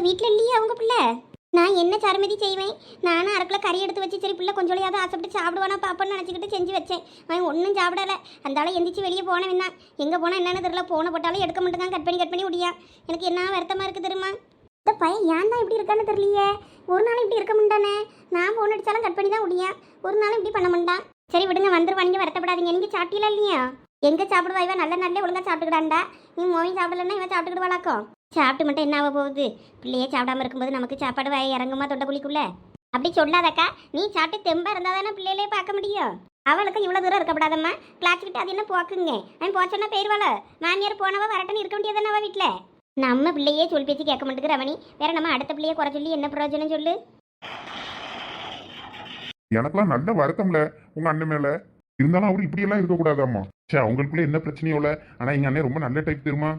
அப்போ வீட்டில் இல்லையே அவங்க பிள்ளை? நான் என்ன சரமதி செய்வேன்? நானும் அரைக்கில் கறி எடுத்து வச்சு சரி பிள்ளை கொஞ்சோளையாவது ஆசைப்பட்டு சாப்பிடுவானா பாப்பான்னு நினச்சிக்கிட்டு செஞ்சு வச்சேன். அவன் ஒன்றும் சாப்பிடல. அந்தாலும் எந்திரிச்சு வெளியே போனவன் தான் எங்கே போனால் என்னென்னு தெரியல. போன போட்டாலும் எடுக்க மாட்டேங்க கட் பண்ணி கட் பண்ணி விடியா எனக்கு என்ன வருத்தமாக இருக்குது தெரியுமா? இந்த பையன் ஏன் தான் இப்படி இருக்கான்னு தெரியலையே. ஒரு நாள் இப்படி இருக்க மாட்டானே. நான் ஃபோன் அடித்தாலும் கட் பண்ணி தான் விடியா ஒரு நாளும் இப்படி பண்ண மாட்டான் சரி விடுங்க வந்துருவாங்க வருத்தப்படாதீங்க. நீங்கள் சாப்பிட்டீங்களா இல்லையா? எங்கே சாப்பிடுவா? இவன் நல்ல நல்ல ஒழுங்கா சாப்பிட்டுக்கிடாண்டா. நீ மோயின் சாப்பிடலன்னா இவன் சாப்பிட்டுக்கிடுவாளாக்கும் சாப்பிட்டு மட்டும் என்ன ஆக போகுது? பிள்ளையே சாப்பிடாம இருக்கும்போது நமக்கு சாப்பாடு வாய் இறங்குமா தொண்டை குழிக்குள்ள அப்படி சொல்லாதக்கா நீ சாப்பிட்டு தெம்பா இருந்தா தானே பிள்ளையிலே பார்க்க முடியும். அவளுக்கு இவ்வளோ தூரம் இருக்கப்படாதம்மா. கிளாஸ் விட்டு அது என்ன போக்குங்க? அவன் போச்சோன்னா போயிருவாள? மாமியார் போனவா வரட்டுன்னு இருக்க முடியாதுன்னு அவள் வீட்டில் நம்ம பிள்ளையே சொல் பேச்சு கேட்க மாட்டேங்கிற அவனி வேற நம்ம அடுத்த பிள்ளையை குறை சொல்லி என்ன பிரயோஜனம் சொல்லு? எனக்குலாம் நல்ல வருத்தம்ல உங்க அண்ணன் மேல. இருந்தாலும் அவர் இப்படி எல்லாம் இருக்க சே அவங்களுக்குள்ள என்ன பிரச்சனையோல ஆனா எங்க அண்ணன் ரொம்ப நல்ல டைப் தெரியுமா?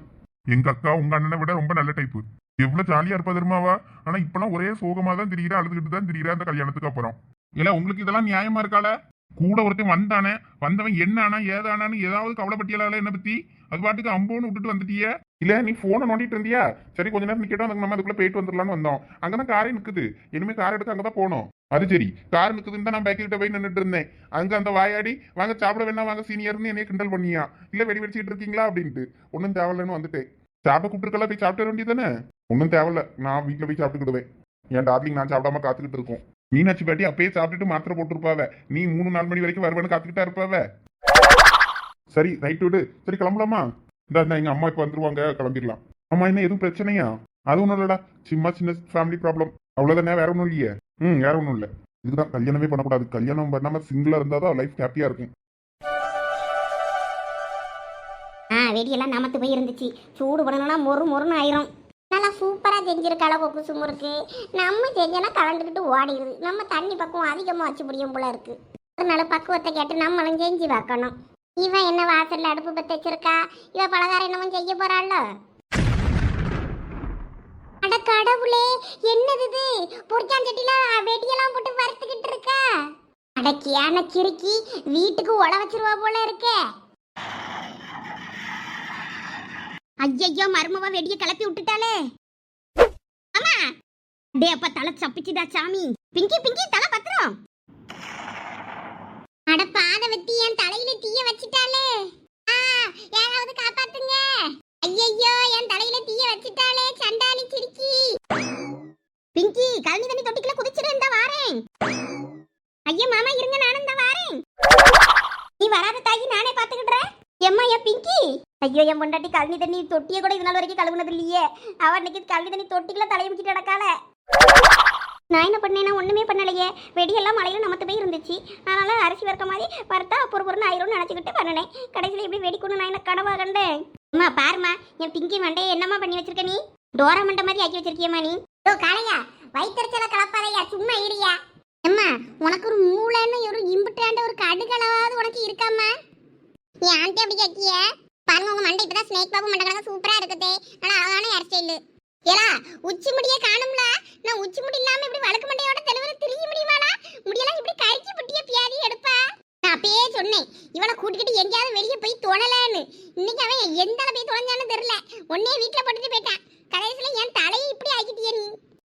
எங்க அக்கா உங்க அண்ணனை விட ரொம்ப நல்ல டைப்பு எவ்வளவு ஜாலியா இருப்பா தெரியுமாவா ஆனா இப்பெல்லாம் ஒரே சோகமா தான் தெரியுற அழுதுகிட்டு தான் தெரியுற அந்த கல்யாணத்துக்கு அப்புறம். இல்ல உங்களுக்கு இதெல்லாம் நியாயமா இருக்காள? கூட ஒருத்தன் வந்தானே வந்தவன் என்னானா ஏதானான்னு ஏதாவது கவலைப்பட்டியலால என்ன பத்தி? அது பாட்டுக்கு அம்போன்னு விட்டுட்டு வந்துட்டியே. இல்ல நீ போனை நோண்டிட்டு இருந்தியா? சரி கொஞ்ச நேரம் நிக்கட்டும் அதுக்கு நம்ம அதுக்குள்ள போயிட்டு வந்துடலாம்னு வந்தோம். அங்கதான் காரே நிக்குது. இனிமே கார் எடுக்க அங்கதான் போனோம் அது சரி கார் நிக்குதுன்னு தான் நான் பேக்கிட்ட போய் நின்றுட்டு இருந்தேன். அங்க அந்த வாயாடி வாங்க சாப்பிட வேணா வாங்க சீனியர்னு என்னைய கிண்டல் பண்ணியா? இல்ல வெடி வெடிச்சிட்டு இருக்கீங்களா? அப்படின்ட்டு. ஒன்றும் தேவையில்லைன்னு வந்துட்டேன். சாப்பிட கூப்பிட்டுருக்கலாம் போய் சாப்பிட வேண்டியதானே ஒன்றும் தேவையில்ல. நான் வீட்டில் போய் சாப்பிட்டுக்கிடுவேன். என் டார்லிங் நான் சாப்பிடாம காத்துக்கிட்டு இருக்கோம். மீனாட்சி பாட்டி அப்பயே சாப்பிட்டுட்டு மாத்திரை போட்டிருப்பாவ. நீ மூணு நாலு மணி வரைக்கும் வருவேன்னு காத்துக்கிட்டா இருப்பாவ. சரி ரைட் விடு. சரி கிளம்பலாமா? இந்த எங்க அம்மா இப்போ வந்துருவாங்க. கிளம்பிடலாம். அம்மா என்ன எதுவும் பிரச்சனையா? அது ஒன்றும் இல்லடா. சும்மா சின்ன ஃபேமிலி ப்ராப்ளம் அவ்வளோதானே வேற ஒன்றும் இல்லையே. ம் வேற ஒன்றும் இல்லை. இதுதான் கல்யாணமே பண்ணக்கூடாது. கல்யாணம் பண்ணாம சிங்கிளா இருந்தாதான் லைஃப் ஹாப்பியா இருக்கும். ஆ வெடியெல்லாம் நமத்து போய் இருந்துச்சு. சூடு பண்ணணும்னா மொறு மொறுன்னு ஆயிரும். நல்லா சூப்பராக செஞ்சுருக்காள கொக்கு சுமுருக்கு. நம்ம செஞ்சோன்னா கலந்துக்கிட்டு ஓடிடுது நம்ம தண்ணி பக்கம் அதிகமாக வச்சு முடியும் போல இருக்கு. அதனால பக்குவத்தை கேட்டு நம்மளும் செஞ்சு வைக்கணும் இவன் என்ன வாசலில் அடுப்பு பற்ற வச்சிருக்கா? இவ பலகாரம் என்னவும் செய்ய போகிறாளோ அட கடவுளே என்னது இது? பொரிச்சாஞ்சட்டில வெடியெல்லாம் போட்டு வறுத்துக்கிட்டு இருக்கா? அடக்கியான கிறுக்கி வீட்டுக்கு உழ வச்சிருவா போல இருக்கே. ஐயையோ மருமவ வெடிய கிளப்பி விட்டுட்டாளே. அம்மா! டே அப்பா தலை சப்பிச்சுடா சாமி. பிங்கி பிங்கி தலை பத்திரம். அட பாத வெட்டி என் தலையில தீய வச்சிட்டாளே. ஆ யாராவது காப்பாத்துங்க. ஐயையோ என் தலையில தீய வச்சிட்டாளே சண்டாளி சிரிக்கி. பிங்கி கழனி தண்ணி தொட்டிக்குள்ள குதிச்சிரு இந்த வாரேன். ஐயா மாமா இருங்க நானும் இந்த வாரேன். நீ வராத தாயி நானே பாத்துக்கிடுறேன் எம்மா என் பிங்கி? ஐயோ என் பொண்டாட்டி கழனி தண்ணி தொட்டியை கூட இதனால வரைக்கும் கழுவுனது இல்லையே அவ அன்னைக்கு கழனி தண்ணி தொட்டிக்குள்ள தலையை வச்சுட்டு நடக்கால நான் என்ன பண்ணேன்னா ஒண்ணுமே பண்ணலையே. வெடியெல்லாம் மலையில் நமத்து போய் இருந்துச்சு. அதனால அரிசி வறுக்க மாதிரி வறுத்தா பொறு பொருள் ஆயிரும்னு நினச்சிக்கிட்டு பண்ணினேன். கடைசியில் எப்படி வெடிக்கணும் நான் என்ன கனவா கண்டேன்? அம்மா பாருமா என் பிங்கி மண்டே என்னம்மா பண்ணி வச்சிருக்க நீ? டோரா மண்டை மாதிரி ஆக்கி வச்சிருக்கியம்மா நீ. ஓ காளையா வயிற்றுச்சல கலப்பாதையா சும்மா இருயா அம்மா உனக்கு ஒரு மூளைன்னு ஒரு இம்புட்டாண்ட ஒரு கடுகளவாவது உனக்கு இருக்காம்மா. என் ஆண்டி அப்படி கேட்கிய பாருங்க உங்க மண்டை இப்பதான் ஸ்னேக் பாபு மண்டை கணக்கு சூப்பரா இருக்குதே. நல்லா அழகான ஹேர் ஸ்டைல் ஏலா உச்சி முடியே காணும்ல நான் உச்சி முடி இல்லாம இப்படி வழுக்கு மண்டையோட தெளிவர திரிய முடியுமாடா முடியெல்லாம் இப்படி கறிக்கி புட்டிய பியாதி எடுப்பா நான் அப்பயே சொன்னேன் இவனை கூட்டிக்கிட்டு எங்கேயாவது வெளியே போய் தொழலன்னு இன்னைக்கு அவன் எந்த போய் தொலைஞ்சான்னு தெரியல உன்னே வீட்டுல போட்டுட்டு போயிட்டான் கடைசியில என் தலையை இப்படி ஆக்கிட்டியே நீ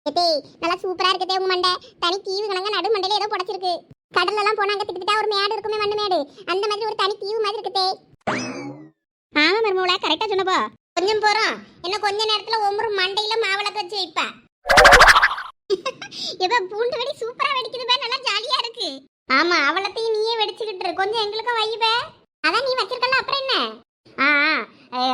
ஏத்தே நல்லா சூப்பரா இருக்குதே உங்க மண்டை தனி தீவு கணங்க நடு மண்டையில ஏதோ புடைச்சிருக்கு கடல்ல எல்லாம் போனாங்க திட்டு ஒரு மேடு இருக்குமே மண்ணு மேடு அந்த மாதிரி ஒரு தனி தீவு மாதிரி இருக்குதே ஆமா மருமவளா கரெக்டா சொன்னப்போ கொஞ்சம் போறோம் இன்னும் கொஞ்ச நேரத்துல ஒவ்வொரு மண்டையில மாவிளக்கு வச்சு வைப்பா எப்ப பூண்டு வெடி சூப்பரா வெடிக்குது பே நல்லா ஜாலியா இருக்கு ஆமா அவளத்தையும் நீயே வெடிச்சுக்கிட்டு இரு. கொஞ்சம் எங்களுக்கும் வைபே அதான் நீ வச்சிருக்கல அப்புறம் என்ன? ஆ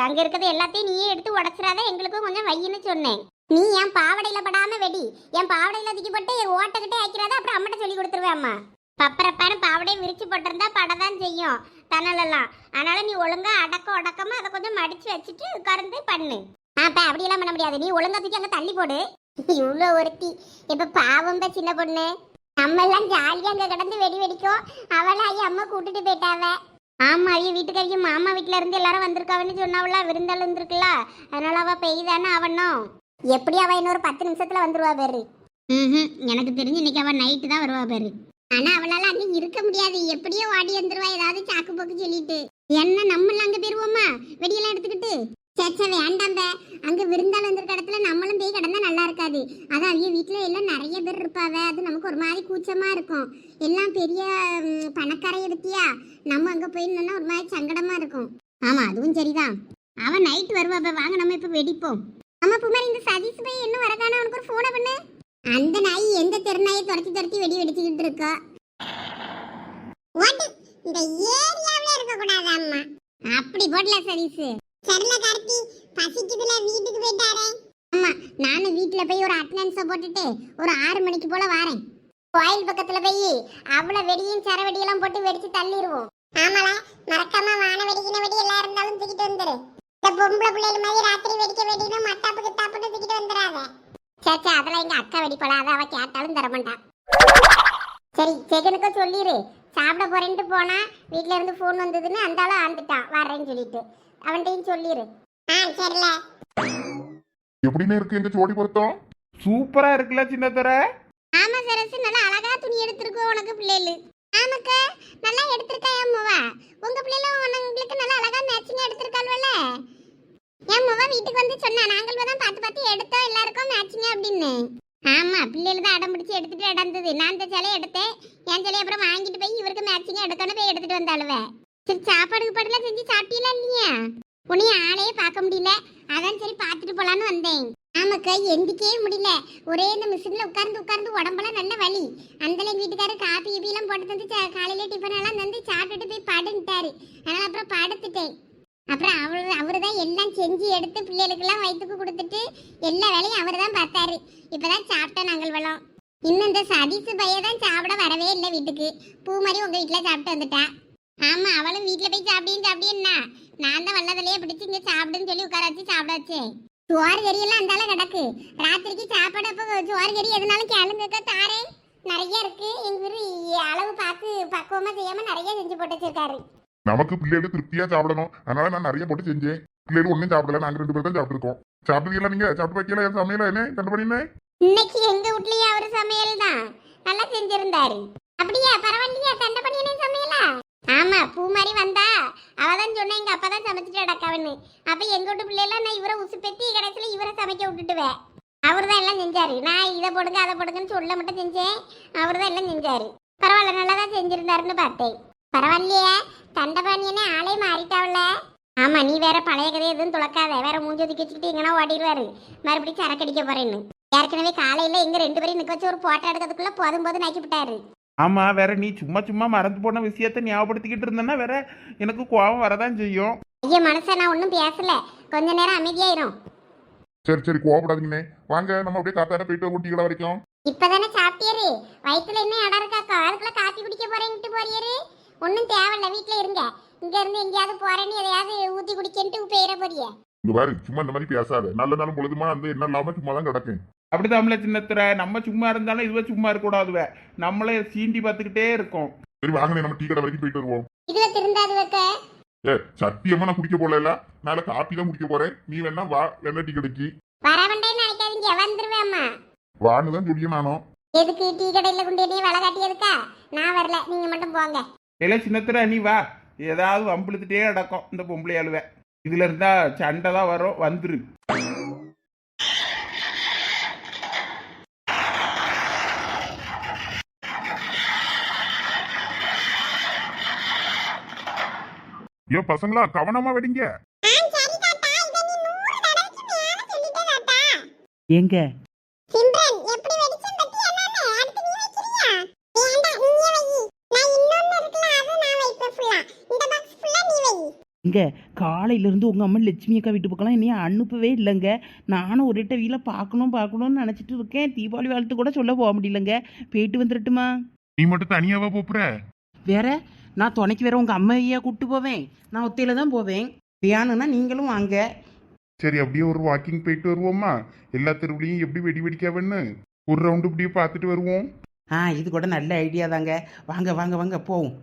அங்க இருக்கிறது எல்லாத்தையும் நீயே எடுத்து உடச்சிடாத எங்களுக்கும் கொஞ்சம் வையின்னு சொன்னேன். நீ என் பாவடையில படாம வெடி. என் பாவடையில தூக்கி போட்டு ஓட்டக்கிட்டே ஆக்கிறாத அப்புறம் அம்மட்ட சொல்லி கொடுத்துருவேன் அம்மா பப்பரப்பான பாவடையை விரிச்சு போட்டிருந்தா படதான் செய்யும் தணலெல்லாம். அதனால நீ ஒழுங்கா அடக்க உடக்கமா அதை கொஞ்சம் மடிச்சு வச்சுட்டு உட்கார்ந்து பண்ணு. அப்ப அப்படியெல்லாம் பண்ண முடியாது. நீ ஒழுங்கா தூக்கி அங்க தள்ளி போடு. இவ்வளோ ஒருத்தி. இப்ப பாவம் சின்ன பொண்ணு? நம்ம எல்லாம் ஜாலியா அங்க கிடந்து வெடி வெடிக்கும். அவளை ஐயா அம்மா கூட்டிட்டு போயிட்டாவ. ஆமா ஐயா வீட்டுக்காரிக்கு மாமா வீட்ல இருந்து எல்லாரும் வந்திருக்காவன்னு சொன்னாவளா விருந்தாள் இருந்திருக்குல்ல அதனால அவ பெய்தானே அவனும் எப்படி அவ இன்னொரு பத்து நிமிஷத்துல வந்துருவா பேரு. ம் எனக்கு தெரிஞ்சு இன்னைக்கு அவ நைட்டு தான் வருவா பேரு. ஆனா அவளால அங்க இருக்க முடியாது. எப்படியோ ஓடி வந்துருவா ஏதாவது சாக்கு போக்கு சொல்லிட்டு. என்ன நம்மள அங்க போயிருவோமா? வெடியெல்லாம் எடுத்துக்கிட்டு? சேச்சா வேண்டாம் பே. அங்க விருந்தாள் வந்திருக்க இடத்துல நம்மளும் போய் கிடந்தா நல்லா இருக்காது. அதான் அவங்க வீட்டுல எல்லாம் நிறைய பேர் இருப்பாவ. அது நமக்கு ஒரு மாதிரி கூச்சமா இருக்கும். எல்லாம் பெரிய ம், பணக்காரைய பத்தியா நம்ம அங்க போய் நின்னா ஒரு மாதிரி சங்கடமா இருக்கும். ஆமா அதுவும் சரிதான். அவன் நைட் வருவாப்ப வாங்க நம்ம இப்ப வெடிப்போம். ஆமா புமாரி இந்த சதீஷ் பை இன்னும் வரக்கான அவனுக்கு ஒரு போனை பண்ணு. அந்த நாய் எந்த தெருநாயை துரத்தி துரத்தி வெடி வெடிச்சுக்கிட்டு இருக்கா? இந்த ஏரியாவுல இருக்க கூடாது அம்மா. அப்படி போடல சதீஷ். சரில கார்த்தி பசிக்குதுல வீட்டுக்கு போயிட்டாரே. ஆமா நானும் வீட்ல போய் ஒரு அட்டனன்ஸ போட்டுட்டு ஒரு ஆறு மணிக்கு போல வரேன். கோயில் பக்கத்துல போய் அவ்வளவு வெடியும் சரவெடியெல்லாம் போட்டு வெடிச்சு தள்ளிடுவோம். ஆமால மறக்காம வான வெடிக்கின வெடி எல்லாம் இருந்தாலும் தூக்கிட்டு வந்துரு. இந்த பொம்பளை பிள்ளைகள் மாதிரி ராத்திரி வெடிக்க வெடினா மட்டாப்புக்கு தாப்புட்டு தூக்கிட்டு வந்துடாத சேச்சா அதெல்லாம் எங்க அக்கா வெடிப்படா அதை அவ கேட்டாலும் தர மாட்டான் சரி செகனுக்கு சொல்லிடு சாப்பிட போறேன்ட்டு போனா வீட்ல இருந்து ஃபோன் வந்ததுன்னு அந்த ஆளு ஆண்டுட்டான் வரேன்னு சொல்லிட்டு. அவன்கிட்டயும் சொல்லிடு ஆ சரில. எப்படின்னு இருக்கு எங்க ஜோடி பொருத்தம்? சூப்பரா இருக்குல்ல சின்னத்தர. ஆமா சரசு. நல்லா அழகா துணி எடுத்திருக்கோம் உனக்கு பிள்ளைகளு ஆமாக்கா நல்லா எடுத்திருக்கா அம்மாவா உங்க பிள்ளைல உங்களுக்கு நல்லா அழகா மேட்சிங்கா எடுத்திருக்காள்வல என் மொவா வீட்டுக்கு வந்து சொன்னா நாங்கள் தான் பார்த்து பார்த்து எடுத்தோம் எல்லாருக்கும் மேட்சிங்கா அப்படின்னு. ஆமா பிள்ளைகள் தான் அடம் பிடிச்சு எடுத்துட்டு இடந்தது நான் இந்த சிலையை எடுத்தேன் என் சிலையை அப்புறம் வாங்கிட்டு போய் இவருக்கு மேட்சிங்கா எடுக்கணும் போய் எடுத்துட்டு வந்தாளுவ. சரி சாப்பாடுக்கு பாட்டுல செஞ்சு சாப்பிட்டீங்களா இல்லையா? உன்னையும் ஆளையே பார்க்க முடியல. அதான் சரி பார்த்துட்டு போலான்னு வந்தேன். ஆமாக்கா எந்திக்கவே முடியல. ஒரே இந்த மிஷின்ல உட்கார்ந்து உட்கார்ந்து உடம்பெல்லாம் நல்ல வலி. அந்த எங்கள் வீட்டுக்காரர் காப்பி கீப்பிலாம் போட்டு தந்து காலையில் டிஃபன் எல்லாம் தந்து சாப்பிட்டுட்டு போய் படுன்ட்டாரு அதனால் அப்புறம் படுத்துட்டேன். அப்புறம் அவரு அவர் தான் எல்லாம் செஞ்சு எடுத்து பிள்ளைகளுக்கெல்லாம் வயிற்றுக்கு கொடுத்துட்டு எல்லா வேலையும் அவர் தான் பார்த்தாரு. இப்பதான் சாப்பிட்டோம் நாங்கள் வளம் இன்னும் இந்த சதீசு பையன் தான் சாப்பிட வரவே இல்லை வீட்டுக்கு. பூ மாதிரி உங்கள் வீட்டில் சாப்பிட்டு வந்துட்டா. ஆமா அவளும் வீட்டுல போய் சாப்பிடின்னு சாப்பிடின்னா நான் தான் வல்லதிலேயே பிடிச்சு இங்க சாப்பிடுன்னு சொல்லி உட்கார வச்சு சாப்பிட வச்சேன் சோறு கறி எல்லாம் அந்தால கிடக்கு. ராத்திரிக்கு சாப்பாடு அப்போ சோறு கறி எதுனாலும் கேளுங்கக்கா தாரேன் நிறைய இருக்கு. எங்க அளவு பார்த்து பக்குவமா செய்யாம நிறைய செஞ்சு போட்டு வச்சிருக்காரு. நமக்கு பிள்ளைகள் திருப்தியா சாப்பிடணும். அதனால நான் நிறைய போட்டு செஞ்சேன். பிள்ளைகள் ஒன்றும் சாப்பிடல. நாங்க ரெண்டு பேரும் தான் சாப்பிட்டுருக்கோம். சாப்பிடுறீங்களா நீங்க? சாப்பிட்டு வைக்கல என் சமையல என்ன? கண்டுபிடினே இன்னைக்கு எங்க வீட்லயே அவரு சமையல் தான். நல்லா செஞ்சிருந்தாரு. அப்படியா? பரவாயில்லையா? பண்ணியனே சமையலா ஆமா பூ மாதிரி வந்தா. அவதான் சொன்னா எங்க அப்பா தான் சமைச்சிட்டு அடக்காவன்னு அப்ப எங்க வீட்டு பிள்ளைலாம் நான் இவரை உசுப்பெத்தி கடைசியில இவரை சமைக்க விட்டுட்டுவேன் அவர் தான் எல்லாம் செஞ்சாரு. நான் இதை போடுங்க அதை போடுங்கன்னு சொல்ல மட்டும் செஞ்சேன். அவர் தான் எல்லாம் செஞ்சாரு. பரவாயில்ல நல்லா தான் செஞ்சிருந்தாருன்னு பார்த்தேன். பரவாயில்லையே தண்டபாணியனே ஆளே மாறிட்டாவில்ல ஆமா நீ வேற பழைய கதை எதுவும் துளக்காத. வேற மூஞ்சி ஒதுக்கி வச்சுக்கிட்டு எங்கன்னா ஓடிடுவாரு. மறுபடியும் சரக்கு அடிக்க போறேன்னு. ஏற்கனவே காலையில எங்க ரெண்டு பேரையும் நிக்க வச்சு ஒரு போட்டோ எடுக்கிறதுக்குள்ள போதும் போது நாக்கி விட்டாரு ஆமா வேற நீ சும்மா சும்மா மறந்து போன விஷயத்த ஞாபகப்படுத்திக்கிட்டு இருந்தேன்னா வேற எனக்கு கோபம் வரதான் செய்யும். ஐயா மனச நான் ஒன்றும் பேசல. கொஞ்ச நேரம் அமைதியாயிரும். சரி சரி கோவப்படாதீங்கண்ணே. வாங்க நம்ம அப்படியே காத்தாட போயிட்டு ஊட்டிக்கடை வரைக்கும். இப்பதானே சாப்பிட்டியரு? வயித்துல என்ன இடம் இருக்காக்கா அதுக்குள்ள காப்பி குடிக்க போறேன்ட்டு போறியரு? ஒன்றும் தேவையில்ல வீட்டுல இருங்க. இங்க இருந்து எங்கேயாவது போறேன்னு எதையாவது ஊத்தி குடிக்கன்ட்டு போயிட போறிய. இங்க பாரு சும்மா இந்த மாதிரி பேசாத. நல்ல நாளும் பொழுதுமா அந்த என்ன இல்லாம சும்மா தான் கிடக்கும் அப்படிதான்ல சின்னத்துற நம்ம சும்மா இருந்தாலும் இதுவே சும்மா இருக்கக்கூடாதுவ. நம்மளே சீண்டி பார்த்துக்கிட்டே இருக்கோம். சரி வாங்கண்ணே நம்ம டீ கடை வரைக்கும் போயிட்டு வருவோம். இதுல திருந்தாது வைக்க ஏ சத்தியமா நான் குடிக்க போல நாளை காப்பி தான் குடிக்க போறேன். நீ வேணா வா வேணா டீ கடைக்கு. வர வேண்டேன்னு நினைக்காதீங்க வந்துருவேன் அம்மா. வான்னு தான் சொல்லியும் நானும் எதுக்கு டீ கடையில கொண்டு என்னைய வேலை காட்டியதுக்கா? நான் வரல நீங்க மட்டும் போங்க. இல்ல சின்னத்துற நீ வா. ஏதாவது வம்பிழுத்துட்டே நடக்கும் இந்த பொம்பளை அழுவ இதுல இருந்தா சண்டை தான் வரும் வந்துரு ஐயோ பசங்களா கவனமா வெடிங்க எங்க சிம்ரன் எப்படி வெடிச்சேன் பத்தி என்னன்னு அடுத்து நீ வைக்கிறியா வேண்டாம் நீயே வை நான் இன்னொன்னு இருக்குல அது நான் வைப்பேன் ஃபுல்லா இந்த பாக்ஸ் ஃபுல்லா நீ வை. இங்க காலையில இருந்து உங்க அம்மா லட்சுமி அக்கா வீட்டு பக்கம்லாம் என்னைய அனுப்பவே இல்லைங்க. நானும் ஒரு வீல பார்க்கணும் பார்க்கணும்னு நினச்சிட்டு இருக்கேன். தீபாவளி வாழ்த்து கூட சொல்ல போக முடியலங்க. போயிட்டு வந்துடட்டுமா நீ மட்டும் தனியாவா போப்புற வேற? நான் துணைக்கு வேற உங்க அம்மையா கூப்பிட்டு போவேன். நான் ஒத்தையில தான் போவேன். வேணும்னா நீங்களும் வாங்க. சரி அப்படியே ஒரு வாக்கிங் போயிட்டு வருவோமா? எல்லா தெருவுலையும் எப்படி வெடி வெடிக்காவன்னு ஒரு ரவுண்டு இப்படியே பார்த்துட்டு வருவோம். ஆ இது கூட நல்ல ஐடியா தாங்க. வாங்க வாங்க வாங்க போவோம்.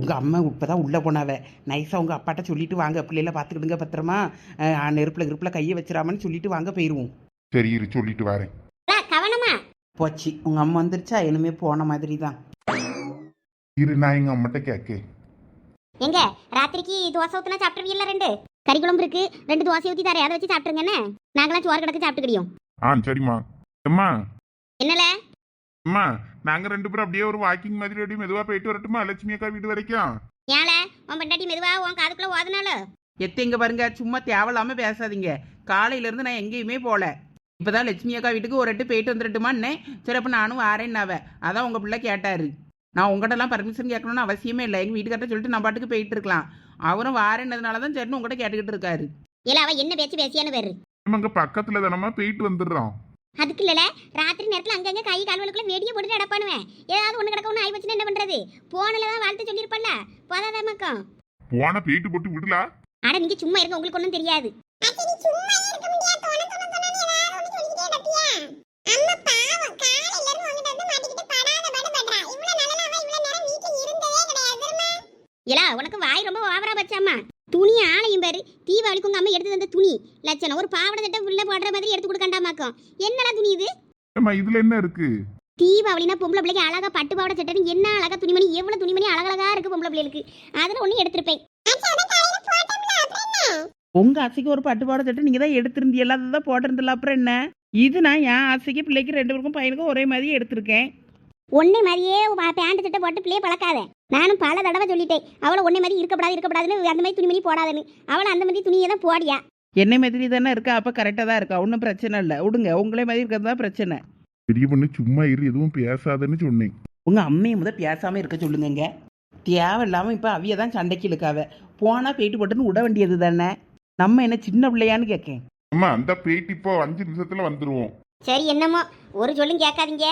உங்கள் அம்மா இப்போ தான் உள்ளே போனாவ. நைஸாக உங்கள் அப்பாட்ட சொல்லிட்டு வாங்க. பிள்ளைல பார்த்துக்கிடுங்க பத்திரமா. நெருப்பில் நெருப்பில் கையை வச்சிடாமன்னு சொல்லிட்டு வாங்க போயிடுவோம் சரி இரு சொல்லிட்டு வரேன். கவனமா? போச்சு. உங்கள் அம்மா வந்துருச்சா? இனிமே போன மாதிரி தான் இரு நான் எங்க அம்மாட்ட கேட்க. எங்க? ராத்திரிக்கு தோசை ஊத்துனா சாப்பிட்டுருவீல்ல ரெண்டு? கறி குழம்பு இருக்கு ரெண்டு தோசை ஊத்தி தரேன். அதை வச்சு சாப்பிட்டுருங்கண்ணே நாங்களாம் சோறு கிடக்கு சாப்பிட்டுக்கிடியோம். ஆ சரிம்மா. அம்மா என்னல? அம்மா நாங்க ரெண்டு பேரும் அப்படியே ஒரு வாக்கிங் மாதிரி அப்படியே மெதுவா போயிட்டு வரட்டுமா? லட்சுமி அக்கா வீடு வரைக்கும். ஏல உன் பெண்டாட்டி மெதுவா உன் காதுக்குள்ள ஓதனால? எத்த இங்க பாருங்க சும்மா தேவையில்லாம பேசாதீங்க. காலையில இருந்து நான் எங்கேயுமே போல. இப்பதான் லட்சுமி அக்கா வீட்டுக்கு ஒரு எட்டு போயிட்டு வந்துட்டுமான்னே சரி அப்ப நானும் வாரேன்னாவ. அதான் உங்க பிள்ளை கேட்டாரு. நான் உங்கள்கிட்டலாம் பர்மிஷன் கேட்கணும்னு அவசியமே இல்லை. எங்க வீட்டுக்கார்ட்ட சொல்லிட்டு நான் பாட்டுக்கு போயிட்டு இருக்கலாம். அவரும் வாரேன்னதுனால தான் சரின்னு உங்ககிட்ட கேட்டுக்கிட்டு இருக்காரு. இல்ல அவ என்ன பேச்சு பேசியான்னு பேரு. நம்ம அங்க பக்கத்துல தானம்மா போயிட்டு வந்துடுறோம். அதுக்கு இல்லல ராத்திரி நேரத்துல அங்கங்க கை கால்வலுக்குள்ள வெடிய போட்டுட்டு அடப்பானுவேன் ஏதாவது ஒண்ணு கிடக்க ஒண்ணு ஆகி வச்சுன்னா என்ன பண்றது? போனல தான் வாழ்த்து சொல்லியிருப்பல்ல போதாதா மக்கம் போன போயிட்டு போட்டு விடலா அட நீங்க சும்மா இருங்க உங்களுக்கு ஒண்ணும் தெரியாது. இல்ல உனக்கு வாய் ரொம்ப ஓவரா பச்சாமா துணி ஆளையும் பாரு. தீபாவளிக்கு உங்க அம்மா எடுத்து தந்த துணி. லட்சணம் ஒரு பாவாடை சட்டை உள்ள போடுற மாதிரி எடுத்து கொடுக்கண்டாமாக்கும். என்னடா துணி இது? ஏம்மா இதுல என்ன இருக்கு? தீபாவளினா பொம்பளை பிள்ளைக்கு அழகா பட்டு பாவாடை சட்டைன்னு என்ன அழகா துணிமணி எவ்வளவு துணிமணி அழகழகா இருக்கு பொம்பளை பிள்ளைகளுக்கு. அதுல ஒண்ணு எடுத்திருப்பேன். உங்க ஆசைக்கு ஒரு பட்டு பாவாடை சட்டை நீங்க தான் எடுத்திருந்தீங்களா அதை தான் போட்டிருந்தல அப்புறம் என்ன? இது நான் என் ஆசைக்கு பிள்ளைக்கு ரெண்டு பேருக்கும் பையனுக்கும் ஒரே மாதிரி எடுத்திருக்கேன். ஒன்னே மாதிரியே பேண்ட் சட்டை போட்டு பிள்ளைய பழக்காத. நானும் பல தடவை சொல்லிட்டேன். அவளை ஒன்னே மாதிரி இருக்கப்படாது இருக்கக்கூடாதுன்னு அந்த மாதிரி துணிமணி போடாதுன்னு. அவளை அந்த மாதிரி துணியை தான் போடியா. என்ன மாதிரி தானே இருக்கா? அப்ப கரெக்டாக தான் இருக்கா? ஒன்றும் பிரச்சனை இல்லை. விடுங்க உங்களே மாதிரி இருக்கிறது தான் பிரச்சனை. பெரிய பொண்ணு சும்மா இரு எதுவும் பேசாதன்னு சொன்னேன். உங்க அம்மையை முத பேசாம இருக்க சொல்லுங்கங்க. தேவையில்லாம இப்ப அவிய தான் சண்டைக்கு இழுக்காவ. போனா போயிட்டு போட்டுன்னு விட வேண்டியது தானே. நம்ம என்ன சின்ன பிள்ளையான்னு கேட்கேன் அம்மா அந்த போயிட்டு இப்போ அஞ்சு நிமிஷத்துல வந்துருவோம். சரி என்னமோ. ஒரு சொல்லும் கேட்காதீங்க.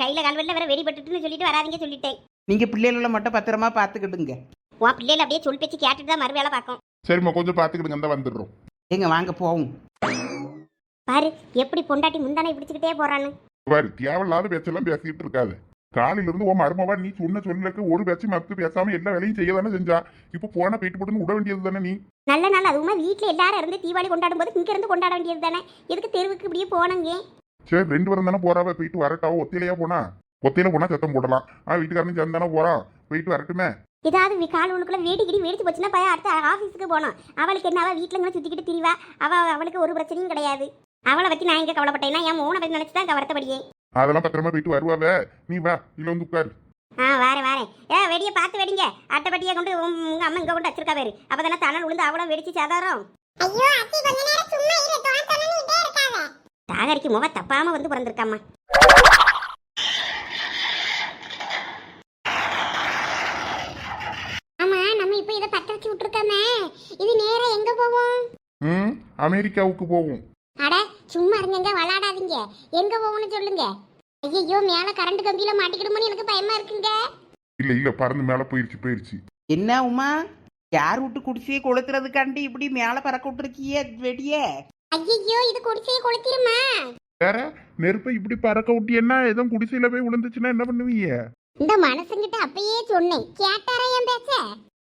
கையில கால்வெல்ல வேற வெடிபட்டுட்டுன்னு சொல்லிட்டு வராதீங்க சொல்லிட்டேன். நீங்க பிள்ளைகள மட்டும் பத்திரமா பாத்துக்கிடுங்க உன் பிள்ளைல அப்படியே சொல் பேச்சு கேட்டுட்டு தான் மறு வேலை பார்க்கும். சரிம்மா கொஞ்சம் பாத்துக்கிடுங்க அந்த வந்துடுறோம். எங்க வாங்க போவோம். பாரு எப்படி பொண்டாட்டி முந்தானை பிடிச்சுக்கிட்டே போறான்னு. பாரு தேவையில்லாத பேச்செல்லாம் பேசிக்கிட்டு இருக்காது. காலையில இருந்து உன் மருமவா நீ சொன்ன சொல்லக்கு ஒரு பேச்சு மத்து பேசாம எல்லா வேலையும் செய்ய தானே செஞ்சா? இப்போ போன போயிட்டு போட்டுன்னு விட வேண்டியது தானே நீ? நல்ல நாள். அதுவுமா வீட்டில் எல்லாரும் இருந்து தீபாவளி கொண்டாடும் போது இங்க இருந்து கொண்டாட வேண்டியது தானே? எதுக்கு தெருவுக்கு இப்படியே போனங்க? சரி ரெண்டு பேரும் தானே போறாவ போயிட்டு வரட்டாவோ ஒத்தையிலையா போனா? ஒத்தையில போனா சத்தம் போடலாம். ஆ வீட்டுக்காரனும் சேர்ந்து தானே போறான் போயிட்டு வரட்டுமே. ஏதாவது கால் உனக்குள்ள வேடி கிடி வெடிச்சு போச்சுன்னா பையன் அடுத்த ஆஃபீஸுக்கு போனோம் அவளுக்கு என்ன அவள் வீட்டில் சுற்றிக்கிட்டு திரிவா? அவ அவளுக்கு ஒரு பிரச்சனையும் கிடையாது. அவளை பற்றி நான் எங்கே கவலைப்பட்டேன்னா என் மூணை பற்றி நினச்சி தான் வருத்தப்படியே அதெல்லாம் பத்திரமா போயிட்டு வருவாவ. நீ வா இல்ல வந்து உட்காரு. ஆ வாரேன் வாரேன் ஏ வெடியை பார்த்து வெடிங்க. அட்டைப்பட்டியை கொண்டு உங்க அம்மா இங்கே கொண்டு வச்சிருக்கா பேரு. அப்போ தானே தணல் விழுந்து அவளும் வெடிச்சு சாதாரம். ஐயோ அத்தி கொஞ்ச நேரம் சும்மா இரு தொண தொணன்னுட்டே இருக்காத. தாகரிக்கு முக தப்பாம வந்து பிறந்திருக்காம்மா. ஆமா நம்ம இப்போ இதை பத்த வச்சு விட்டுருக்கோமே. இது நேரா எங்க போவோம்? ம் அமெரிக்காவுக்கு போவோம். அட சும்மா இருங்க விளாடாதீங்க. எங்க போகணும்னு சொல்லுங்க. ஐயோ மேல கரண்ட் கம்பியில மாட்டிக்கிடுமோன்னு எனக்கு பயமா இருக்குங்க. இல்ல இல்ல பறந்து மேல போயிருச்சு போயிருச்சு. என்ன உமா? யார் விட்டு குடிசையை கொளுத்துறதுக்காண்டி இப்படி மேலே பறக்க விட்டுருக்கியே வெடிய? ஐயோ இது குடிசையை கொளுத்திருமா? வேற நெருப்பை இப்படி பறக்க விட்டியன்னா எதுவும் குடிசையில போய் விழுந்துச்சுன்னா என்ன பண்ணுவீங்க? இந்த மனசுங்கிட்ட அப்பயே சொன்னேன். கேட்டாரா என் பேச்ச?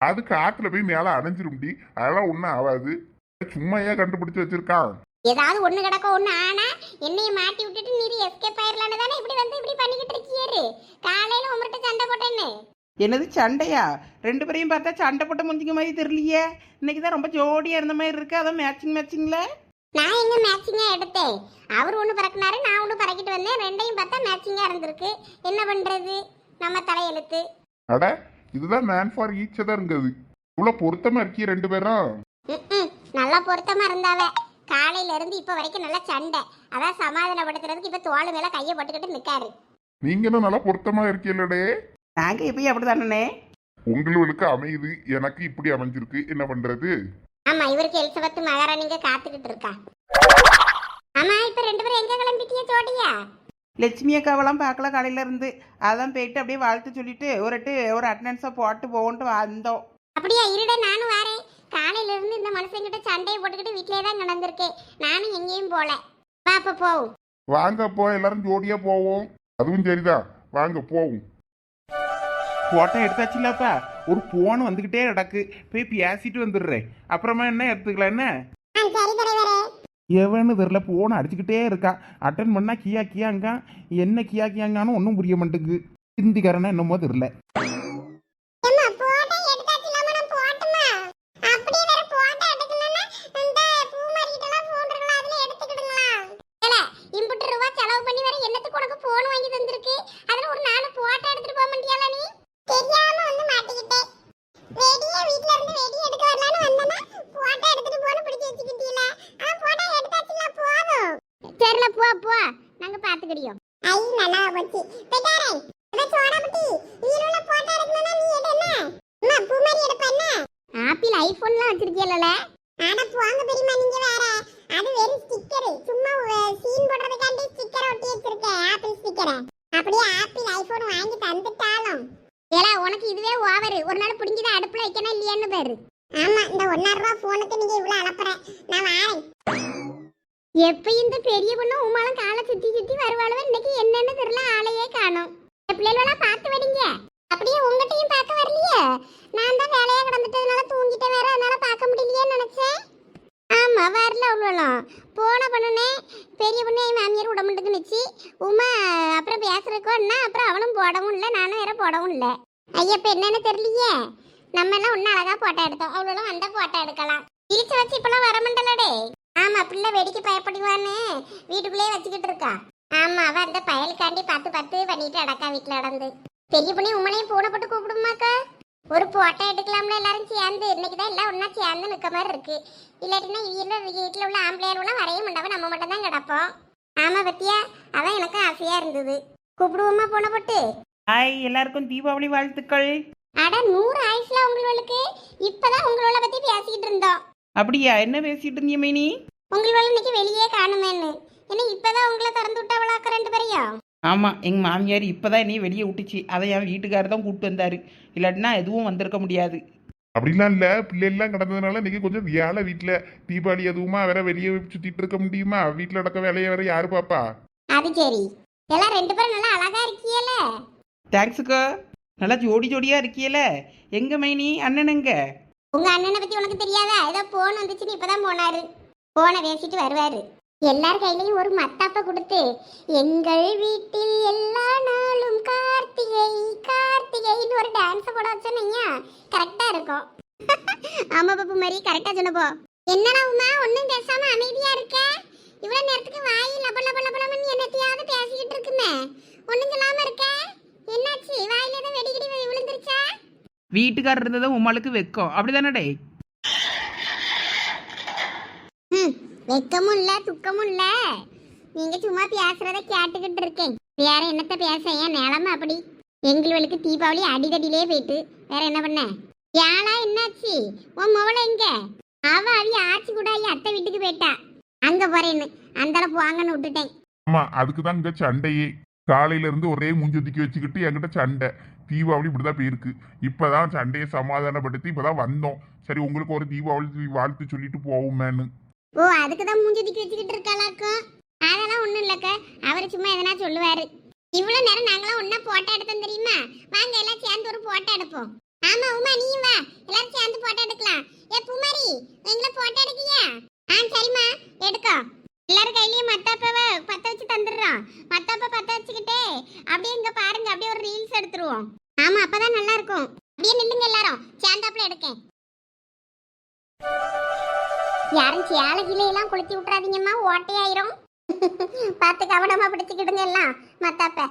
அது காத்துல போய் மேல அணைஞ்சிரும்டி. அதெல்லாம் ஒண்ணும் ஆகாது சும்மா ஏன் கண்டுபிடிச்சு வச்சிருக்கான். ஏதாவது ஒண்ணு கிடக்க ஒண்ணு ஆனா என்னைய மாட்டி விட்டுட்டு நீ எஸ்கேப் ஆயிரலான்னு தானே இப்படி வந்து இப்படி பண்ணிக்கிட்டு இருக்கியாரு? காலையில உங்கள்கிட்ட சண்டை போட்டேன்னு. என்னது சண்டையா? ரெண்டு பேரையும் பார்த்தா சண்டை போட்ட முந்திங்க மாதிரி தெரியலையே. இன்னைக்கு தான் ரொம்ப ஜோடியா இருந்த மாதிரி இருக்கு. அதான் மேட்சிங் மேட்சிங்ல நான் எங்க மேட்சிங்கா எடுத்தேன்? அவர் ஒண்ணு பறக்குனாரு நான் ஒண்ணு பறக்கிட்டு வந்தேன். ரெண்டையும் பார்த்தா மேட்சிங்கா இருந்திருக்கு. என்ன பண்றது? நம்ம தலையெழுத்து. அட இதுதான் மேன் ஃபார் ஈச் அதர்ங்கிறது இவ்வளவு பொருத்தமா இருக்கிய ரெண்டு பேரும். நல்லா பொருத்தமா இருந்தாவ. காலையில இருந்து இப்ப வரைக்கும் நல்லா சண்டை. அதான் சமாதானப்படுத்துறதுக்கு இப்ப தோள் மேல கையை போட்டுக்கிட்டு நிக்காரு. நீங்க என்ன நல்லா பொருத்தமா இருக்கீங்களே? நாங்க எப்பயும் அப்படிதானே உங்களுக்கு அமையுது எனக்கு இப்படி அமைஞ்சிருக்கு. என்ன பண்றது? ஆமா இவருக்கு எலிசபெத் மகாராணிங்க காத்துக்கிட்டு இருக்கா. ஆமா இப்ப ரெண்டு பேரும் எங்க கிளம்பிட்டியா ஜோடியா? லட்சுமி அக்காவெல்லாம் பார்க்கல காலையில இருந்து அதான் போயிட்டு அப்படியே வாழ்த்து சொல்லிட்டு ஒரு எட்டு ஒரு அட்டண்டன்ஸை போட்டு போவோன்ட்டு வந்தோம். அப்படியா? இருட நானும் வரேன். காலையில இருந்து இந்த மனுஷங்கிட்ட சண்டையை போட்டுக்கிட்டு வீட்லயே தான் நடந்திருக்கேன் நானும் எங்கேயும் போல. வா அப்ப போவோம். வாங்க போ எல்லாரும் ஜோடியா போவோம். அதுவும் சரிதான். வாங்க போவோம். போட்டோ எடுத்தாச்சுலப்பா. ஒரு போன் வந்துக்கிட்டே கிடக்கு. போய் பேசிட்டு வந்துடுறேன். அப்புறமா என்ன எடுத்துக்கலாம் என்ன? எவன்னு தெரில போன் அடிச்சுக்கிட்டே இருக்கான் அட்டன் பண்ணா கியா கியாங்க என்ன கியா கியாங்கான்னு ஒன்றும் புரிய மாட்டேங்குது. ஹிந்திக்காரனா என்னமோ தெரில ஏம்மா போட்டோ எடுத்தாச்சுல நான் போட்டுமா அப்படியே வேற போட்டோ எடுக்கணும்னா இந்த பூ மாரிட்டலாம் போன் இருக்குல அதுல எடுத்துக்கிடுங்களா இம்புட்டு ரூபா செலவு போ போ நாங்க பாத்துக்கிடியோம் ஐ நல்லா போச்சு பெட்டாரே அத சோடா புட்டி இதுல உள்ள போட்டோ எடுக்கணும்னா நீ எடு என்ன அம்மா பூ மாதிரி எடுப்ப என்ன ஆப்பிள் ஐபோன்லாம் வச்சிருக்கீல்ல அட போங்க பெரியம்மா நீங்க வேற. அது வெறும் ஸ்டிக்கர் சும்மா சீன் போடுறதுக்காண்டி ஸ்டிக்கர் ஒட்டி வச்சிருக்கேன் ஆப்பிள் ஸ்டிக்கரை அப்படியே ஆப்பிள் ஐபோன் வாங்கி தந்துட்டாலும். ஏலா உனக்கு இதுவே ஓவர். ஒரு நாள் பிடிங்கிதான் அடுப்புல வைக்கணும் இல்லையான்னு பாரு. ஆமா இந்த ஒன்னா ரூபா போனுக்கு நீங்க இவ்வளவு அலப்புற நான் வாரேன். எப்ப இந்த பெரிய பொண்ணு உமாலும் காலை சுத்தி சுத்தி வருவாளுவ? இன்னைக்கு என்னன்னு தெரியல ஆளையே காணோம். பிள்ளைகளெல்லாம் பார்த்து வரீங்க அப்படியே உங்ககிட்டயும் பார்க்க வரலையே? நான் தான் வேலையா கிடந்துட்டதுனால தூங்கிட்டேன் வேற அதனால பார்க்க முடியலையேன்னு நினைச்சேன். ஆமா வரல அவ்வளோலாம். போன பண்ணுனே பெரிய பொண்ணு என் மாமியார் விட மாட்டேங்குனுச்சு உமா அப்புறம் பேசுறக்கோன்னா அப்புறம் அவளும் போடவும் இல்லை நானும் வேற போடவும் இல்லை. ஐயா என்னன்னு தெரியலையே? நம்ம எல்லாம் ஒன்றும் அழகா போட்டோ எடுத்தோம். அவ்வளோலாம் வந்த போட்டோ எடுக்கலாம். இழிச்சு வச்சு இப்பெல்லாம் வர மாட்டலடே ஆமா பிள்ளை வெடிக்க பயப்படுவான்னு வீட்டுக்குள்ளேயே வச்சுக்கிட்டு இருக்கா. ஆமா அவ அந்த பயலுக்காண்டி பார்த்து பார்த்து பண்ணிட்டு அடக்கா வீட்டில் நடந்து. பெரிய பொண்ணு உம்மனையும் பூனை போட்டு கூப்பிடுமாக்கா? ஒரு போட்டோ எடுக்கலாம்ல எல்லாரும் சேர்ந்து. இன்னைக்கு தான் எல்லாம் ஒண்ணா சேர்ந்து நிற்க மாதிரி இருக்கு. இல்லாட்டினா வீட்டில் வீட்டில் உள்ள ஆம்பளையாரெல்லாம் வரைய மாட்டாவ நம்ம மட்டும் தான் கிடப்போம். ஆமா பத்தியா? அதான் எனக்கு ஆசையா இருந்தது. கூப்பிடுவோமா பூனை போட்டு? ஹாய் எல்லாருக்கும் தீபாவளி வாழ்த்துக்கள். அட நூறு ஆயுசுல உங்களுக்கு இப்பதான் உங்களோட பத்தி பேசிக்கிட்டு இருந்தோம். அப்படியா? என்ன பேசிட்டு இருந்தீங்க மைனி உங்களோட இன்னைக்கு வெளியே காணுமேன்னு. ஏன்னா இப்பதான் உங்களை திறந்து விட்டவளாக்க ரெண்டு பேரையும்? ஆமாம் எங்கள் மாமியார் இப்போ தான் என்னைய வெளியே விட்டுச்சு. அதை என் வீட்டுக்காரர் தான் கூப்பிட்டு வந்தார். இல்லாட்டினா எதுவும் வந்திருக்க முடியாது. அப்படிலாம் இல்ல. பிள்ளைலாம் கிடந்ததுனால இன்னைக்கு கொஞ்சம் வேலை வீட்டுல தீபாவளி எதுவுமா வேற வெளியே சுத்திட்டு இருக்க முடியுமா? வீட்டுல நடக்க வேலையை வேற யாரு பாப்பா? அது சரி. எல்லாம் ரெண்டு பேரும் நல்லா அழகா இருக்கியல. தேங்க்ஸுக்கா நல்லா ஜோடி ஜோடியாக இருக்கியல. எங்க மைனி? அண்ணன் எங்க? உங்க அண்ணனை பத்தி உனக்கு தெரியாதா? ஏதோ போன் வந்துச்சுன்னு இப்பதான் போனாரு. போனை பேசிட்டு வருவாரு. எல்லார் கையிலையும் ஒரு மத்தாப்ப கொடுத்து எங்கள் வீட்டில் எல்லா நாளும் கார்த்திகை கார்த்திகைன்னு ஒரு டான்ஸ் போட வச்சோன்னீங்க. கரெக்டா இருக்கும். ஆமா பாப்பு மாதிரி கரெக்டா சொன்னப்போ. என்னடா உமா ஒன்னும் பேசாம அமைதியா இருக்க? இவ்வளவு நேரத்துக்கு வாய் லப லப லப என்னத்தையாவது பேசிக்கிட்டு இருக்குமே. ஒண்ணும் சொல்லாம இருக்க? என்னாச்சு? வாயில ஏதோ வெடிகிடி விழுந்துருச்சா? வீட்டுக்காரர் இருந்ததும் உமாளுக்கு வெக்கம். அப்படிதானடே? ம், வெக்கமும் இல்ல துக்கமும் இல்ல. நீங்க சும்மா பேசுறத கேட்டுக்கிட்டு இருக்கேன். வேற என்னத்த பேச ஏன் நிலமை அப்படி. எங்களுக்கு தீபாவளி அடிதடியிலே போயிட்டு. வேற என்ன பண்ண? ஏழா என்னாச்சு? உன் மவளை எங்க? அவ அவிய ஆச்சி கூட அத்தை வீட்டுக்கு போயிட்டா. அங்க போறேன்னு. அந்தால போங்கன்னு விட்டுட்டேன். ஆமா அதுக்குதான் இந்த சண்டையே. காலையில இருந்து ஒரே மூஞ்சொதிக்கி வச்சுக்கிட்டு என்கிட்ட சண்டை. தீபாவளி இப்படிதான் போயிருக்கு. இப்பதான் சண்டையை சமாதானப்படுத்தி இப்பதான் வந்தோம். சரி உங்களுக்கு ஒரு தீபாவளி வாழ்த்து சொல்லிட்டு போவோமேன்னு. ஓ அதுக்கு தான் மூஞ்சி தூக்கி வச்சுக்கிட்டு இருக்காளாக்கும் அதெல்லாம் ஒண்ணும் இல்லைக்க. அவர் சும்மா எதனா சொல்லுவாரு. இவ்வளவு நேரம் நாங்களாம் ஒண்ணா போட்டோ எடுத்தோம் தெரியுமா? வாங்க எல்லாம் சேர்ந்து ஒரு போட்டோ எடுப்போம். ஆமா உமா நீ வா. எல்லாரும் சேர்ந்து போட்டோ எடுக்கலாம். ஏ புமாரி எங்களை போட்டோ எடுக்கியா ஆ சரிம்மா. எடுக்கோ. எல்லாரும் கையிலயும் மத்தாப்பாவை பத்த வச்சு தந்துடுறோம். மத்தாப்பா பத்த வச்சுக்கிட்டே அப்படியே இங்க பாருங்க அப்படியே ஒரு ரீல்ஸ் எடுத்துருவோம். ஆமா அப்பதான் நல்லா இருக்கும். அப்படியே நில்லுங்க எல்லாரும். சேர்ந்தாப்புல எடுக்கேன். யாரும் சேலை கிளையெல்லாம் எல்லாம் விட்றாதீங்கம்மா ஓட்டையாயிரும். பார்த்து கவனமாக பிடிச்சுக்கிடுங்க எல்லாம் மத்தாப்ப.